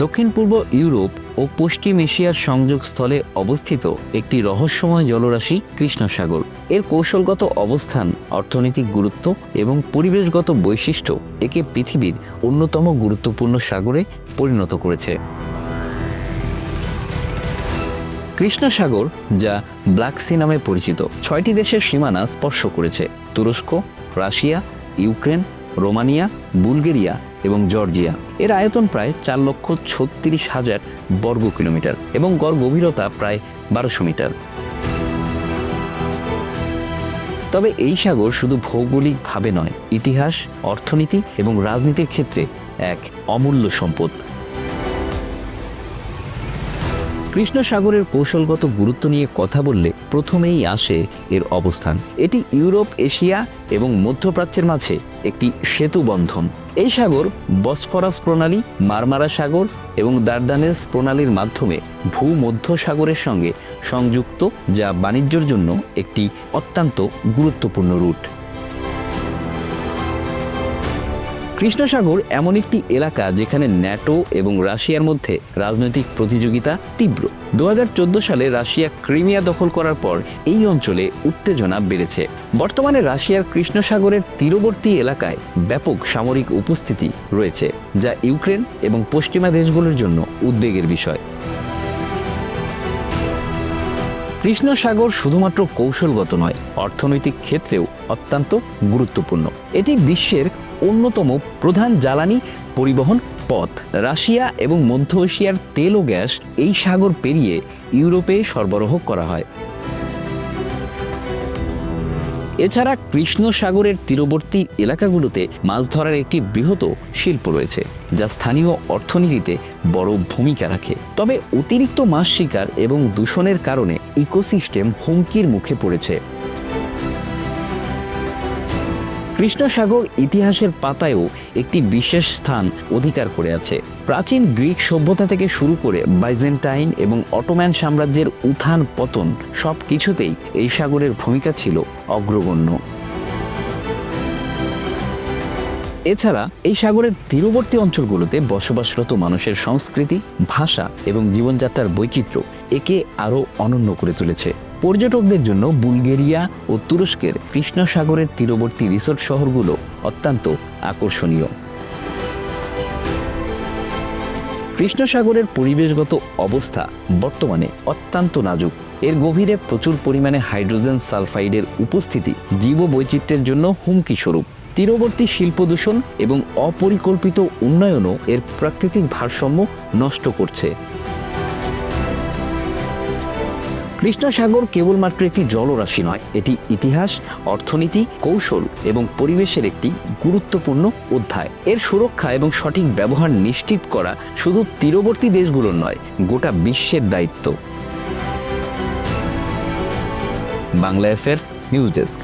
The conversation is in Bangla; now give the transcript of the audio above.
দক্ষিণ পূর্ব ইউরোপ ও পশ্চিম এশিয়ার সংযোগস্থলে অবস্থিত একটি রহস্যময় জলরাশি কৃষ্ণসাগর। এর কৌশলগত অবস্থান, অর্থনৈতিক গুরুত্ব এবং পরিবেশগত বৈশিষ্ট্য একে পৃথিবীর অন্যতম গুরুত্বপূর্ণ সাগরে পরিণত করেছে। কৃষ্ণসাগর, যা ব্ল্যাক সি নামে পরিচিত, ছয়টি দেশের সীমানা স্পর্শ করেছে, তুরস্ক, রাশিয়া, ইউক্রেন রোমানিয়া, বুলগেরিয়া এবং জর্জিয়া। এর আয়তন প্রায় চার লক্ষ ছত্রিশ হাজার বর্গ কিলোমিটার এবং গড় গভীরতা প্রায় বারোশো মিটার। তবে এই সাগর শুধু ভৌগোলিকভাবে নয়, ইতিহাস, অর্থনীতি এবং রাজনীতির ক্ষেত্রে এক অমূল্য সম্পদ। কৃষ্ণ সাগরের কৌশলগত গুরুত্ব নিয়ে কথা বললে প্রথমেই আসে এর অবস্থান। এটি ইউরোপ, এশিয়া এবং মধ্যপ্রাচ্যের মাঝে একটি সেতু বন্ধন। এই সাগর বসফরাস প্রণালী, মারমারা সাগর এবং দারদানেস প্রণালীর মাধ্যমে ভূমধ্য সাগরের সঙ্গে সংযুক্ত, যা বাণিজ্যের জন্য একটি অত্যন্ত গুরুত্বপূর্ণ রুট। কৃষ্ণসাগর এমন একটি এলাকা যেখানে ন্যাটো এবং রাশিয়ার মধ্যে রাজনৈতিক প্রতিযোগিতা তীব্র। দু হাজার চোদ্দ সালে রাশিয়া ক্রিমিয়া দখল করার পর এই অঞ্চলে উত্তেজনা বেড়েছে। বর্তমানে রাশিয়ার কৃষ্ণসাগরের তীরবর্তী এলাকায় ব্যাপক সামরিক উপস্থিতি রয়েছে, যা ইউক্রেন এবং পশ্চিমা দেশগুলোর জন্য উদ্বেগের বিষয়। কৃষ্ণ সাগর শুধুমাত্র কৌশলগত নয়, অর্থনৈতিক ক্ষেত্রেও অত্যন্ত গুরুত্বপূর্ণ। এটি বিশ্বের অন্যতম প্রধান জ্বালানি পরিবহন পথ। রাশিয়া এবং মধ্য এশিয়ার তেল ও গ্যাস এই সাগর পেরিয়ে ইউরোপে সরবরাহ করা হয়। এছাড়া কৃষ্ণ সাগরের তীরবর্তী এলাকাগুলোতে মাছ ধরার একটি বৃহৎ শিল্প রয়েছে, যা স্থানীয় অর্থনীতিতে বড় ভূমিকা রাখে। তবে অতিরিক্ত মাছ শিকার এবং দূষণের কারণে ইকোসিস্টেম হুমকির মুখে পড়েছে। কৃষ্ণসাগর ইতিহাসের পাতায়ও একটি বিশেষ স্থান অধিকার করে আছে। প্রাচীন গ্রিক সভ্যতা থেকে শুরু করে বাইজেন্টাইন এবং অটোম্যান সাম্রাজ্যের উত্থান, পতন সব কিছুতেই এই সাগরের ভূমিকা ছিল অগ্রগণ্য। এছাড়া এই সাগরের তীরবর্তী অঞ্চলগুলোতে বসবাসরত মানুষের সংস্কৃতি, ভাষা এবং জীবনযাত্রার বৈচিত্র্য একে আরও অনন্য করে তুলেছে। পর্যটকদের জন্য বুলগেরিয়া ও তুরস্কের কৃষ্ণসাগরের তীরবর্তী রিসোর্ট শহরগুলো অত্যন্ত আকর্ষণীয়। কৃষ্ণসাগরের পরিবেশগত অবস্থা বর্তমানে অত্যন্ত নাজুক। এর গভীরে প্রচুর পরিমাণে হাইড্রোজেন সালফাইডের উপস্থিতি জীববৈচিত্র্যের জন্য হুমকি স্বরূপ তীরবর্তী শিল্প দূষণ এবং অপরিকল্পিত উন্নয়নও এর প্রাকৃতিক ভারসাম্য নষ্ট করছে। কৃষ্ণসাগর কেবলমাত্র একটি জলরাশি নয়, এটি ইতিহাস, অর্থনীতি, কৌশল এবং পরিবেশের একটি গুরুত্বপূর্ণ অধ্যায়। এর সুরক্ষা এবং সঠিক ব্যবহার নিশ্চিত করা শুধু তীরবর্তী দেশগুলোর নয়, গোটা বিশ্বের দায়িত্ব। Bangla affairs news desk.